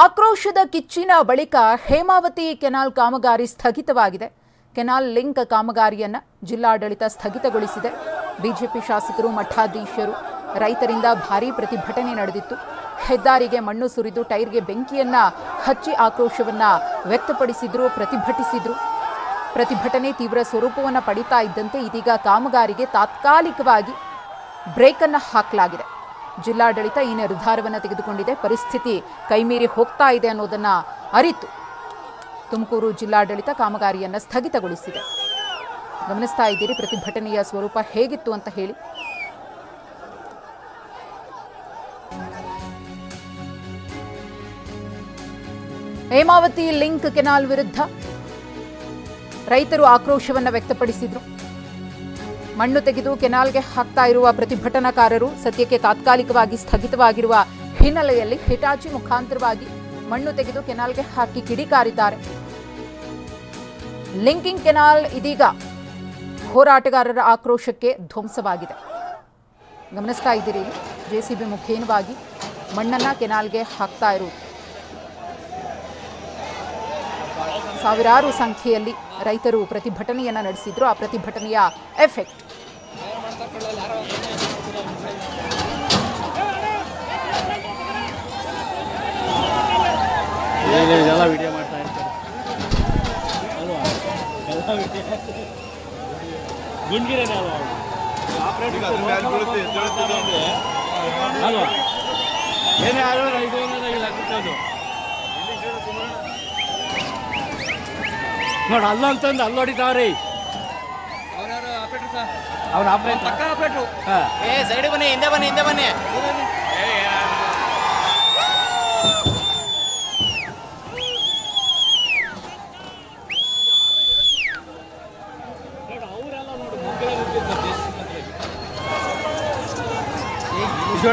ಆಕ್ರೋಶದ ಕಿಚ್ಚಿನ ಬಳಿಕ ಹೇಮಾವತಿ ಕೆನಾಲ್ ಕಾಮಗಾರಿ ಸ್ಥಗಿತವಾಗಿದೆ. Canal link ಕಾಮಗಾರಿಯನ್ನು ಜಿಲ್ಲಾಡಳಿತ ಸ್ಥಗಿತಗೊಳಿಸಿದೆ. ಬಿಜೆಪಿ ಶಾಸಕರು, ಮಠಾಧೀಶರು, ರೈತರಿಂದ ಭಾರೀ ಪ್ರತಿಭಟನೆ ನಡೆದಿತ್ತು. ಹೆದ್ದಾರಿಗೆ ಮಣ್ಣು ಸುರಿದು ಟೈರ್ಗೆ ಬೆಂಕಿಯನ್ನ ಹಚ್ಚಿ ಆಕ್ರೋಶವನ್ನ ವ್ಯಕ್ತಪಡಿಸಿದ್ರು, ಪ್ರತಿಭಟಿಸಿದ್ರು. ಪ್ರತಿಭಟನೆ ತೀವ್ರ ಸ್ವರೂಪವನ್ನು ಪಡಿತಾ ಇದ್ದಂತೆ ಇದೀಗ ಕಾಮಗಾರಿಗೆ ತಾತ್ಕಾಲಿಕವಾಗಿ ಬ್ರೇಕನ್ನು ಹಾಕಲಾಗಿದೆ. ಜಿಲ್ಲಾಡಳಿತ ಈ ನಿರ್ಧಾರವನ್ನು ತೆಗೆದುಕೊಂಡಿದೆ. ಪರಿಸ್ಥಿತಿ ಕೈಮೀರಿ ಹೋಗ್ತಾ ಇದೆ ಅನ್ನೋದನ್ನ ಅರಿತು ತುಮಕೂರು ಜಿಲ್ಲಾಡಳಿತ ಕಾಮಗಾರಿಯನ್ನು ಸ್ಥಗಿತಗೊಳಿಸಿದೆ. ಗಮನಿಸ್ತಾ ಇದ್ದೀರಿ, ಪ್ರತಿಭಟನೆಯ ಸ್ವರೂಪ ಹೇಗಿತ್ತು ಅಂತ ಹೇಳಿ. ಹೇಮಾವತಿ ಲಿಂಕ್ ಕೆನಾಲ್ ವಿರುದ್ಧ ರೈತರು ಆಕ್ರೋಶವನ್ನು ವ್ಯಕ್ತಪಡಿಸಿದ್ರು. ಮಣ್ಣು ತೆಗೆದು ಕೆನಾಲ್ಗೆ ಹಾಕ್ತಾ ಇರುವ ಪ್ರತಿಭಟನಾಕಾರರು ಸದ್ಯಕ್ಕೆ ತಾತ್ಕಾಲಿಕವಾಗಿ ಸ್ಥಗಿತವಾಗಿರುವ ಹಿನ್ನೆಲೆಯಲ್ಲಿ ಹಿಟಾಚಿ ಮುಖಾಂತರವಾಗಿ ಮಣ್ಣು ತೆಗೆದು ಕೆನಾಲ್ಗೆ ಹಾಕಿ ಕಿಡಿಕಾರಿದ್ದಾರೆ. ಲಿಂಕಿಂಗ್ ಕೆನಾಲ್ ಇದೀಗ ಹೋರಾಟಗಾರರ ಆಕ್ರೋಶಕ್ಕೆ ಧ್ವಂಸವಾಗಿದೆ. ಗಮನಿಸ್ತಾ ಇದ್ದೀರಿ ಜೆಸಿಬಿ ಮುಖೇನವಾಗಿ ಮಣ್ಣನ್ನ ಕೆನಾಲ್ಗೆ ಹಾಕ್ತಾ ಇರುವುದು. ಸಾವಿರಾರು ಸಂಖ್ಯೆಯಲ್ಲಿ ರೈತರು ಪ್ರತಿಭಟನೆಯನ್ನು ನಡೆಸಿದ್ರು. ಆ ಪ್ರತಿಭಟನೆಯ ಎಫೆಕ್ಟ್ ಇದೆಲ್ಲ ವಿಡಿಯೋ ಮಾಡ್ತಾ ಇರ್ತಾರೆ. ಅಲ್ವಾ? ಎಲ್ಲ ವಿಡಿಯೋ ಅಲ್ವಾ? ಅಲ್ವಾ? ಏನೇ ಆದ್ರೂ ಇದು ಅನ್ನೋದಾಗಿಲ್ಲ ಕುಟ್ಟೋದು ನೋಡಿ ಅಲ್ಲಂತಂದು ಅಲ್ಲಿ ಆಪರೇಟ್ ಪಕ್ಕ ಆಪರೇಟರ್ ಹಾಂ. ಏ ಸೈಡ್ ಬನ್ನಿ ಹಿಂದೆ ಬನ್ನಿ ಹಿಂದೆ ಬನ್ನಿ.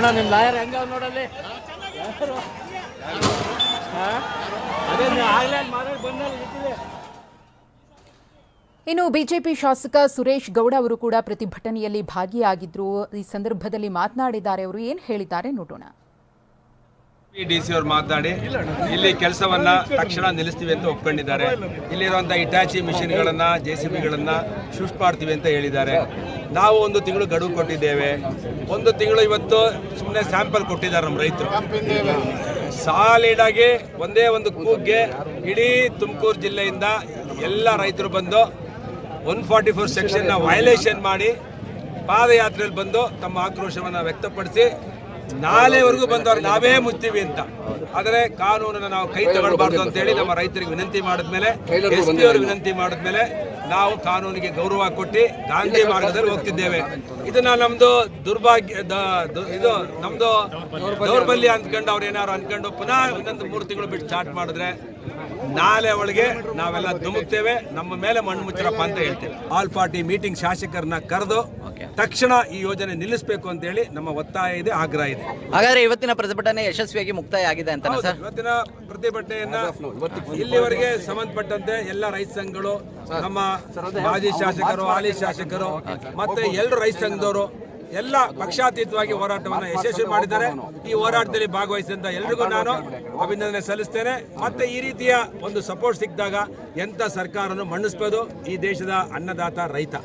ನಿಮ್ಮ ಲಾಯರ್ ಹೆಂಗ ನೋಡಲ್ಲಿ? ಅದೇ ನೀವು ಆಗ್ಲೇ ಮಾರಾಟ ಬಂದಲ್ಲಿ ಗೊತ್ತಿದೆ ಇನ್ನು ಬಿಜೆಪಿ ಶಾಸಕ ಸುರೇಶ್ ಗೌಡ ಅವರು ಕೂಡ ಪ್ರತಿಭಟನೆಯಲ್ಲಿ ಭಾಗಿಯಾಗಿದ್ರು. ಈ ಸಂದರ್ಭದಲ್ಲಿ ಮಾತನಾಡಿದ್ದಾರೆ ಅವರು. ಏನು ಹೇಳಿದ್ದಾರೆ ನೋಡೋಣ. ಡಿ ಸಿ ಅವ್ರು ಮಾತನಾಡಿ, ಇಲ್ಲಿ ಕೆಲಸವನ್ನ ತಕ್ಷಣ ನಿಲ್ಲಿಸ್ತೀವಿ ಅಂತ ಒಪ್ಕೊಂಡಿದ್ದಾರೆ. ಇಲ್ಲಿರುವಂತಹ ಇಟಾಚಿ ಮಿಷಿನ್ಗಳನ್ನ, ಜೆ ಸಿ ಬಿಗಳನ್ನ ಶಿಫ್ಟ್ ಮಾಡ್ತೀವಿ ಅಂತ ಹೇಳಿದ್ದಾರೆ. ನಾವು ಒಂದು ತಿಂಗಳು ಗಡುವು ಕೊಟ್ಟಿದ್ದೇವೆ. ಒಂದು ತಿಂಗಳು ಇವತ್ತು ಸುಮ್ಮನೆ ಸ್ಯಾಂಪಲ್ ಕೊಟ್ಟಿದ್ದಾರೆ ನಮ್ಮ ರೈತರು. ಸಾಲಿಡ್ ಒಂದೇ ಒಂದು ಕೂಗ್ಗೆ ಇಡೀ ತುಮಕೂರು ಜಿಲ್ಲೆಯಿಂದ ಎಲ್ಲ ರೈತರು ಬಂದು ಒನ್ ಫಾರ್ಟಿ ಫೋರ್ ಸೆಕ್ಷನ್ನ ವಯಲೇಷನ್ ಮಾಡಿ ಪಾದಯಾತ್ರೆಯಲ್ಲಿ ಬಂದು ತಮ್ಮ ಆಕ್ರೋಶವನ್ನು ವ್ಯಕ್ತಪಡಿಸಿ ನಾಳೆವರೆಗೂ ಬಂದವ್ರು ನಾವೇ ಮುಚ್ತೀವಿ ಅಂತ. ಆದರೆ ಕಾನೂನನ್ನ ನಾವು ಕೈ ತಗೊಳ್ಬಾರ್ದು ಅಂತ ಹೇಳಿ ನಮ್ಮ ರೈತರಿಗೆ ವಿನಂತಿ ಮಾಡಿದ್ಮೇಲೆ ಎಸ್ ಪಿ ಅವ್ರಿಗೆ ವಿನಂತಿ ಮಾಡಿದ್ಮೇಲೆ ನಾವು ಕಾನೂನಿಗೆ ಗೌರವ ಕೊಟ್ಟು ಗಾಂಧಿ ಮಾರ್ಗದಲ್ಲಿ ಹೋಗ್ತಿದ್ದೇವೆ. ಇದನ್ನ ನಮ್ದು ದುರ್ಭಾಗ್ಯ ಇದು ನಮ್ದು ದೌರ್ಬಲ್ಯ. ಅಂದ್ಕೊಂಡು ಅವ್ರು ಏನಾರು ಅನ್ಕೊಂಡು ಪುನಃ ಇನ್ನೊಂದು ಮೂರು ತಿಂಗಳು ಬಿಟ್ಟು ಸ್ಟಾರ್ಟ್ ಮಾಡಿದ್ರೆ ನಾಳೆ ಒಳಗೆ ನಾವೆಲ್ಲ ಧುಮುಕ್ತೇವೆ. ನಮ್ಮ ಮೇಲೆ ಮಣ್ಣು ಮುಚ್ಚರಪ್ಪ ಅಂತ ಹೇಳ್ತೇವೆ. ಆಲ್ ಪಾರ್ಟಿ ಮೀಟಿಂಗ್ ಶಾಸಕರನ್ನ ಕರೆದು ತಕ್ಷಣ ಈ ಯೋಜನೆ ನಿಲ್ಲಿಸಬೇಕು ಅಂತ ಹೇಳಿ ನಮ್ಮ ಒತ್ತಾಯ ಇದೆ ಆಗ್ರಹ ಇದೆ. ಹಾಗಾದ್ರೆ ಇವತ್ತಿನ ಪ್ರತಿಭಟನೆ ಯಶಸ್ವಿಯಾಗಿ ಮುಕ್ತಾಯ ಆಗಿದೆ ಅಂತ ಸರ್? ಇವತ್ತಿನ ಪ್ರತಿಭಟನೆಯನ್ನ ಇಲ್ಲಿವರೆಗೆ ಸಂಬಂಧಪಟ್ಟಂತೆ ಎಲ್ಲ ರೈತ ಸಂಘಗಳು ನಮ್ಮ ಮಾಜಿ ಶಾಸಕರು ಹಾಲಿ ಶಾಸಕರು ಮತ್ತೆ ಎಲ್ಲರೂ ರೈತ ಸಂಘದವರು ಎಲ್ಲ ಪಕ್ಷಾತೀತವಾಗಿ ಹೋರಾಟವನ್ನು ಯಶಸ್ವಿ ಮಾಡಿದ್ದಾರೆ. ಈ ಹೋರಾಟದಲ್ಲಿ ಭಾಗವಹಿಸಿದಂತ ಎಲ್ರಿಗೂ ನಾನು ಅಭಿನಂದನೆ ಸಲ್ಲಿಸ್ತೇನೆ. ಮತ್ತೆ ಈ ರೀತಿಯ ಒಂದು ಸಪೋರ್ಟ್ ಸಿಕ್ಕಿದಾಗ ಎಂಥ ಸರ್ಕಾರನು ಮಣ್ಣಿಸ್ಬೋದು. ಈ ದೇಶದ ಅನ್ನದಾತ ರೈತ.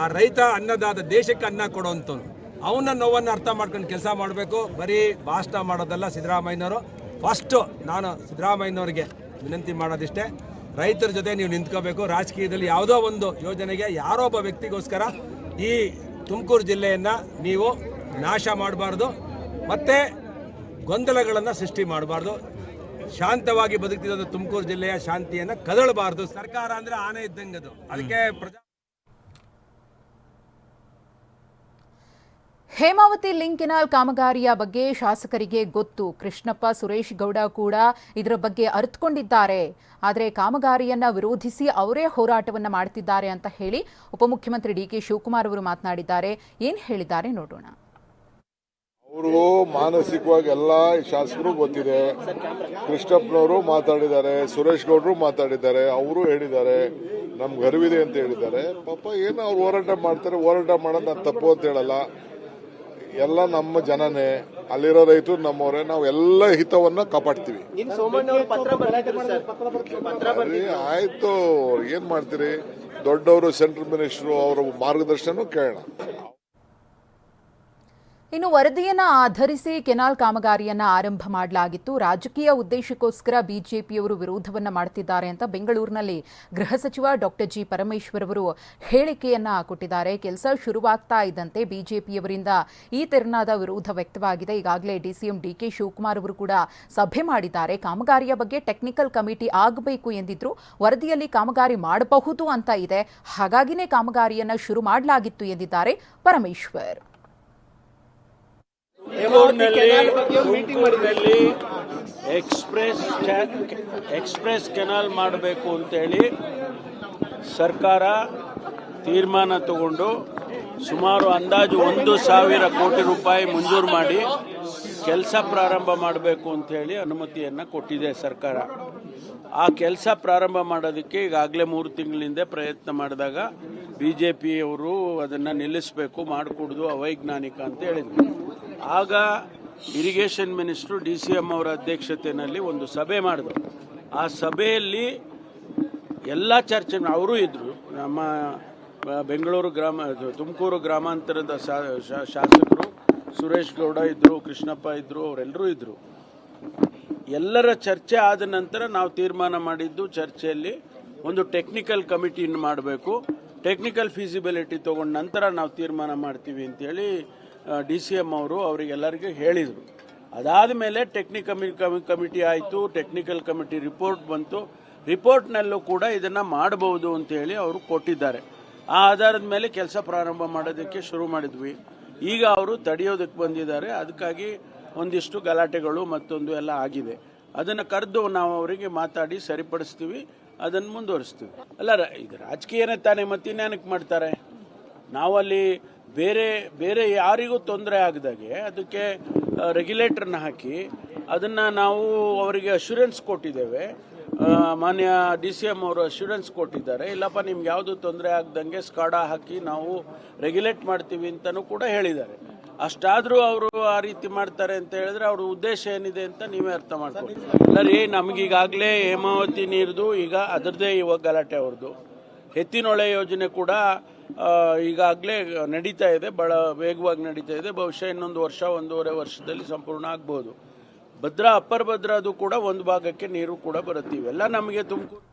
ಆ ರೈತ ಅನ್ನದಾತ ದೇಶಕ್ಕೆ ಅನ್ನ ಕೊಡುವಂಥವ್ನು ಅವನ ನೋವನ್ನು ಅರ್ಥ ಮಾಡ್ಕೊಂಡು ಕೆಲಸ ಮಾಡಬೇಕು. ಬರೀ ಭಾಷಣ ಮಾಡೋದಲ್ಲ ಸಿದ್ದರಾಮಯ್ಯನವರು. ಫಸ್ಟು ನಾನು ಸಿದ್ದರಾಮಯ್ಯನವರಿಗೆ ವಿನಂತಿ ಮಾಡೋದಿಷ್ಟೇ. ರೈತರ ಜೊತೆ ನೀವು ನಿಂತ್ಕೋಬೇಕು. ರಾಜಕೀಯದಲ್ಲಿ ಯಾವುದೋ ಒಂದು ಯೋಜನೆಗೆ ಯಾರೋ ಒಬ್ಬ ವ್ಯಕ್ತಿಗೋಸ್ಕರ ಈ ತುಮಕೂರು ಜಿಲ್ಲೆಯನ್ನು ನೀವು ನಾಶ ಮಾಡಬಾರ್ದು, ಮತ್ತು ಗೊಂದಲಗಳನ್ನು ಸೃಷ್ಟಿ ಮಾಡಬಾರ್ದು. ಶಾಂತವಾಗಿ ಬದುಕ್ತಿದ್ದ ತುಮಕೂರು ಜಿಲ್ಲೆಯ ಶಾಂತಿಯನ್ನು ಕದಳಬಾರ್ದು. ಸರ್ಕಾರ ಅಂದರೆ ಆನೆ ಇದ್ದಂಗದು. ಅದಕ್ಕೆ ಪ್ರಜಾ ಹೇಮಾವತಿ ಲಿಂಕ್ ಕೆನಾಲ್ ಕಾಮಗಾರಿಯ ಬಗ್ಗೆ ಶಾಸಕರಿಗೆ ಗೊತ್ತು. ಕೃಷ್ಣಪ್ಪ, ಸುರೇಶ್ ಗೌಡ ಕೂಡ ಇದರ ಬಗ್ಗೆ ಅರಿತುಕೊಂಡಿದ್ದಾರೆ. ಆದರೆ ಕಾಮಗಾರಿಯನ್ನ ವಿರೋಧಿಸಿ ಅವರೇ ಹೋರಾಟವನ್ನ ಮಾಡ್ತಿದ್ದಾರೆ ಅಂತ ಹೇಳಿ ಉಪಮುಖ್ಯಮಂತ್ರಿ ಡಿ ಕೆ ಶಿವಕುಮಾರ್ ಅವರು ಮಾತನಾಡಿದ್ದಾರೆ. ಏನ್ ಹೇಳಿದ್ದಾರೆ ನೋಡೋಣ. ಅವರು ಮಾನಸಿಕವಾಗಿ ಎಲ್ಲ ಶಾಸಕರು ಗೊತ್ತಿದೆ. ಕೃಷ್ಣಪ್ಪನವರು ಮಾತಾಡಿದ್ದಾರೆ, ಸುರೇಶ್ ಗೌಡರು ಮಾತಾಡಿದ್ದಾರೆ, ಅವರು ಹೇಳಿದ್ದಾರೆ, ನಮ್ಗೆ ಅರಿವಿದೆ ಅಂತ ಹೇಳಿದ್ದಾರೆ. ಪಾಪ ಏನು ಅವ್ರು ಹೋರಾಟ ಮಾಡ್ತಾರೆ, ಹೋರಾಟ ಮಾಡೋದು ನಾನು ತಪ್ಪು ಅಂತ ಹೇಳಲ್ಲ. ಎಲ್ಲ ನಮ್ಮ ಜನನೇ ಅಲ್ಲಿರೋ ರೈತರು ನಮ್ಮವರೇ ನಾವು ಎಲ್ಲ ಹಿತವನ್ನ ಕಾಪಾಡ್ತೀವಿ. ಆಯ್ತು ಏನ್ ಮಾಡ್ತೀರಿ? ದೊಡ್ಡವರು ಸೆಂಟ್ರಲ್ ಮಿನಿಸ್ಟರ್ ಅವರ ಮಾರ್ಗದರ್ಶನ ಕೇಳೋಣ. ಇನ್ನು ವರದಿಯನ್ನು ಆಧರಿಸಿ ಕೆನಾಲ್ ಕಾಮಗಾರಿಯನ್ನು ಆರಂಭ ಮಾಡಲಾಗಿತ್ತು. ರಾಜಕೀಯ ಉದ್ದೇಶಕ್ಕೋಸ್ಕರ ಬಿಜೆಪಿಯವರು ವಿರೋಧವನ್ನು ಮಾಡ್ತಿದ್ದಾರೆ ಅಂತ ಬೆಂಗಳೂರಿನಲ್ಲಿ ಗೃಹ ಸಚಿವ ಡಾಕ್ಟರ್ ಜಿ ಪರಮೇಶ್ವರ್ ಅವರು ಹೇಳಿಕೆಯನ್ನು ಕೊಟ್ಟಿದ್ದಾರೆ. ಕೆಲಸ ಶುರುವಾಗ್ತಾ ಇದ್ದಂತೆ ಬಿಜೆಪಿಯವರಿಂದ ಈ ತೆರನಾದ ವಿರೋಧ ವ್ಯಕ್ತವಾಗಿದೆ. ಈಗಾಗಲೇ ಡಿಸಿಎಂ ಡಿಕೆ ಶಿವಕುಮಾರ್ ಅವರು ಕೂಡ ಸಭೆ ಮಾಡಿದ್ದಾರೆ. ಕಾಮಗಾರಿಯ ಬಗ್ಗೆ ಟೆಕ್ನಿಕಲ್ ಕಮಿಟಿ ಆಗಬೇಕು ಎಂದಿದ್ರು ವರದಿಯಲ್ಲಿ ಕಾಮಗಾರಿ ಮಾಡಬಹುದು ಅಂತ ಇದೆ. ಹಾಗಾಗಿನೇ ಕಾಮಗಾರಿಯನ್ನು ಶುರು ಮಾಡಲಾಗಿತ್ತು ಎಂದಿದ್ದಾರೆ ಪರಮೇಶ್ವರ್. ತುಮಕೂರಿನಲ್ಲಿ ಎಕ್ಸ್ಪ್ರೆಸ್ ಎಕ್ಸ್ಪ್ರೆಸ್ ಕೆನಾಲ್ ಮಾಡಬೇಕು ಅಂತೇಳಿ ಸರ್ಕಾರ ತೀರ್ಮಾನ ತಗೊಂಡು ಸುಮಾರು ಅಂದಾಜು ಒಂದು ಸಾವಿರ ಕೋಟಿ ರೂಪಾಯಿ ಮಂಜೂರು ಮಾಡಿ ಕೆಲಸ ಪ್ರಾರಂಭ ಮಾಡಬೇಕು ಅಂತೇಳಿ ಅನುಮತಿಯನ್ನು ಕೊಟ್ಟಿದೆ ಸರ್ಕಾರ. ಆ ಕೆಲಸ ಪ್ರಾರಂಭ ಮಾಡೋದಕ್ಕೆ ಈಗಾಗಲೇ ಮೂರು ತಿಂಗಳಿಂದ ಪ್ರಯತ್ನ ಮಾಡಿದಾಗ ಬಿ ಜೆ ಪಿಯವರು ಅದನ್ನು ನಿಲ್ಲಿಸಬೇಕು ಮಾಡಿಕೊಡ್ದು ಅವೈಜ್ಞಾನಿಕ ಅಂತ ಹೇಳಿದರು. ಆಗ irrigation minister D C M ಅವರ ಅಧ್ಯಕ್ಷತೆಯಲ್ಲಿ ಒಂದು ಸಭೆ ಮಾಡಿದ್ರು. ಆ ಸಭೆಯಲ್ಲಿ ಎಲ್ಲ ಚರ್ಚೆ ಅವರು ಇದ್ದರು ನಮ್ಮ ಬೆಂಗಳೂರು ಗ್ರಾಮ, ತುಮಕೂರು ಗ್ರಾಮಾಂತರದ ಶಾಸಕರು ಸುರೇಶ್ ಗೌಡ ಇದ್ದರು ಕೃಷ್ಣಪ್ಪ ಇದ್ದರು ಅವರೆಲ್ಲರೂ ಇದ್ದರು ಎಲ್ಲರ ಚರ್ಚೆ ಆದ ನಂತರ ನಾವು ತೀರ್ಮಾನ ಮಾಡಿದ್ದು ಚರ್ಚೆಯಲ್ಲಿ ಒಂದು ಟೆಕ್ನಿಕಲ್ ಕಮಿಟಿಯನ್ನು ಮಾಡಬೇಕು. ಟೆಕ್ನಿಕಲ್ ಫೀಸಿಬಿಲಿಟಿ ತಗೊಂಡ ನಂತರ ನಾವು ತೀರ್ಮಾನ ಮಾಡ್ತೀವಿ ಅಂತೇಳಿ ಡಿ ಸಿ ಎಂ ಅವರು ಅವರಿಗೆಲ್ಲರಿಗೂ ಹೇಳಿದರು. ಅದಾದ ಮೇಲೆ ಟೆಕ್ನಿಕ್ ಕಮಿಟಿ ಆಯಿತು ಟೆಕ್ನಿಕಲ್ ಕಮಿಟಿ ರಿಪೋರ್ಟ್ ಬಂತು. ರಿಪೋರ್ಟ್ನಲ್ಲೂ ಕೂಡ ಇದನ್ನು ಮಾಡಬಹುದು ಅಂತೇಳಿ ಅವರು ಕೊಟ್ಟಿದ್ದಾರೆ. ಆ ಆಧಾರದ ಮೇಲೆ ಕೆಲಸ ಪ್ರಾರಂಭ ಮಾಡೋದಕ್ಕೆ ಶುರು ಮಾಡಿದ್ವಿ. ಈಗ ಅವರು ತಡೆಯೋದಕ್ಕೆ ಬಂದಿದ್ದಾರೆ. ಅದಕ್ಕಾಗಿ ಒಂದಿಷ್ಟು ಗಲಾಟೆಗಳು ಮತ್ತೊಂದು ಎಲ್ಲ ಆಗಿದೆ. ಅದನ್ನು ಕರೆದು ನಾವು ಅವರಿಗೆ ಮಾತಾಡಿ ಸರಿಪಡಿಸ್ತೀವಿ. ಅದನ್ನು ಮುಂದುವರಿಸ್ತೀವಿ. ಅಲ್ಲ ಇದು ರಾಜಕೀಯನೇ ತಾನೇ ಮತ್ತಿನ್ಯಾನಕ್ಕೆ ಮಾಡ್ತಾರೆ? ನಾವಲ್ಲಿ ಬೇರೆ ಬೇರೆ ಯಾರಿಗೂ ತೊಂದರೆ ಆಗದಾಗೆ ಅದಕ್ಕೆ ರೆಗ್ಯುಲೇಟರ್ನ ಹಾಕಿ ಅದನ್ನು ನಾವು ಅವರಿಗೆ ಅಶ್ಯೂರೆನ್ಸ್ ಕೊಟ್ಟಿದ್ದೇವೆ. ಮಾನ್ಯ ಡಿ ಸಿ ಎಂ ಅವರು ಅಶ್ಯೂರೆನ್ಸ್ ಕೊಟ್ಟಿದ್ದಾರೆ. ಇಲ್ಲಪ್ಪ, ನಿಮ್ಗೆ ಯಾವುದು ತೊಂದರೆ ಆಗ್ದಂಗೆ ಸ್ಕಾಡಾ ಹಾಕಿ ನಾವು ರೆಗ್ಯುಲೇಟ್ ಮಾಡ್ತೀವಿ ಅಂತಲೂ ಕೂಡ ಹೇಳಿದ್ದಾರೆ. ಅಷ್ಟಾದರೂ ಅವರು ಆ ರೀತಿ ಮಾಡ್ತಾರೆ ಅಂತ ಹೇಳಿದ್ರೆ ಅವ್ರ ಉದ್ದೇಶ ಏನಿದೆ ಅಂತ ನೀವೇ ಅರ್ಥ ಮಾಡ್ಕೊಳ್ಳಿ ಅಲ್ಲ ರೀ ನಮಗೀಗಾಗಲೇ ಹೇಮಾವತಿ ನೀರ್ದು ಈಗ ಅದರದ್ದೇ ಇವಾಗ ಗಲಾಟೆ ಅವ್ರದ್ದು ಎತ್ತಿನೊಳೆ ಯೋಜನೆ ಕೂಡ ಈಗಾಗಲೇ ನಡೀತಾ ಇದೆ ಭಾಳ ವೇಗವಾಗಿ ನಡೀತಾ ಇದೆ. ಬಹುಶಃ ಇನ್ನೊಂದು ವರ್ಷ, ಒಂದೂವರೆ ವರ್ಷದಲ್ಲಿ ಸಂಪೂರ್ಣ ಆಗ್ಬೋದು. ಭದ್ರಾ, ಅಪ್ಪರ್ ಭದ್ರಾದು ಕೂಡ ಒಂದು ಭಾಗಕ್ಕೆ ನೀರು ಕೂಡ ಬರುತ್ತೆ ಇವೆಲ್ಲ ನಮಗೆ ತುಮಕೂರು